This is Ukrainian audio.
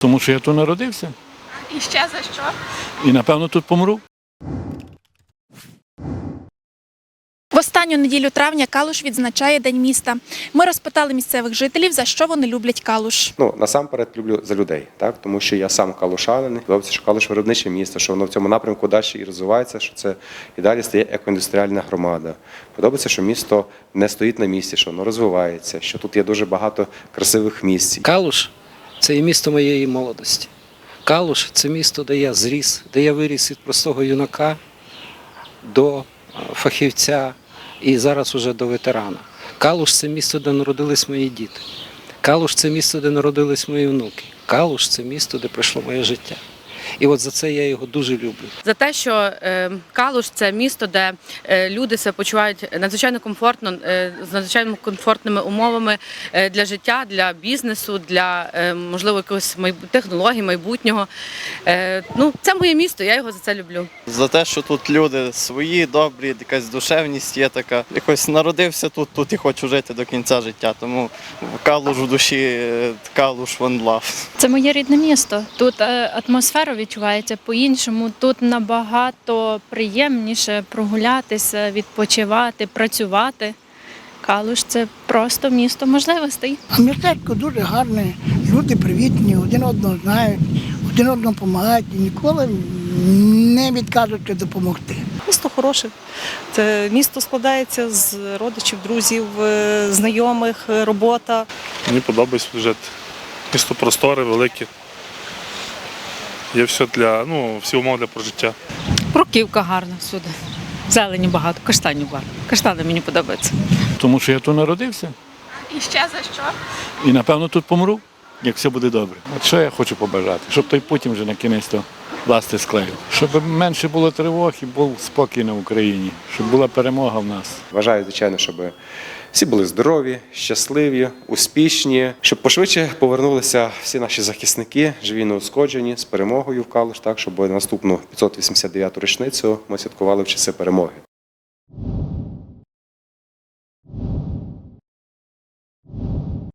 Тому що я тут народився І ще за що? і напевно тут помру. В останню неділю травня Калуш відзначає День міста. Ми розпитали місцевих жителів, за що вони люблять Калуш. Ну насамперед люблю за людей, так тому що я сам калушанин. Подобається, що калуш виробниче місто, що воно в цьому напрямку далі і розвивається, що це і далі стає екоіндустріальна громада. Подобається, що місто не стоїть на місці, що воно розвивається, що тут є дуже багато красивих місць. Калуш це і місто моєї молодості. Калуш це місто, де я зріс, де я виріс від простого юнака до е, фахівця і зараз уже до ветерана. Калуш це місто, де народились мої діти. Калуш це місто, де народились мої внуки. Калуш це місто, де пройшло моє життя. І от за це я його дуже люблю. за те, що е, Калуш це місто, де е, люди себе почувають надзвичайно комфортно, е, з надзвичайно комфортними умовами е, для життя, для бізнесу, для е, можливо якихось майбу- технологій майбутнього. Е, Ну, це моє місто, я його за це люблю. За те, що тут люди свої, добрі, якась душевність є така. Якось народився тут, тут і хочу жити до кінця життя. Тому калуш в душі, калуш one love. Це моє рідне місто. Тут е, атмосфера відчувається по-іншому. Тут набагато приємніше прогулятися, відпочивати, працювати. Калуш це просто місто можливостей. А містечко дуже гарне, люди привітні, один одного знають, один одному допомагають і ніколи не відкажуться допомогти. Місто хороше. Це місто складається з родичів, друзів, е, знайомих, е, робота. Мені подобається жити. Місто просторе, велике. Є все для, ну, всі умови для прожиття. Бруківка гарна всюди. Зелені багато, каштанів багато. Каштани мені подобаються. Тому що я тут народився І ще за що? і напевно тут помру, як все буде добре. От що я хочу побажати, щоб той Путін вже на кінець то ласти склеїв. Щоб менше було тривог і був спокій на Україні, щоб була перемога в нас. Бажаю, звичайно, щоб всі були здорові, щасливі, успішні, щоб пошвидше повернулися всі наші захисники, живі неушкоджені, з перемогою в Калуш, так щоб наступну 589-ту річницю ми святкували в часи перемоги.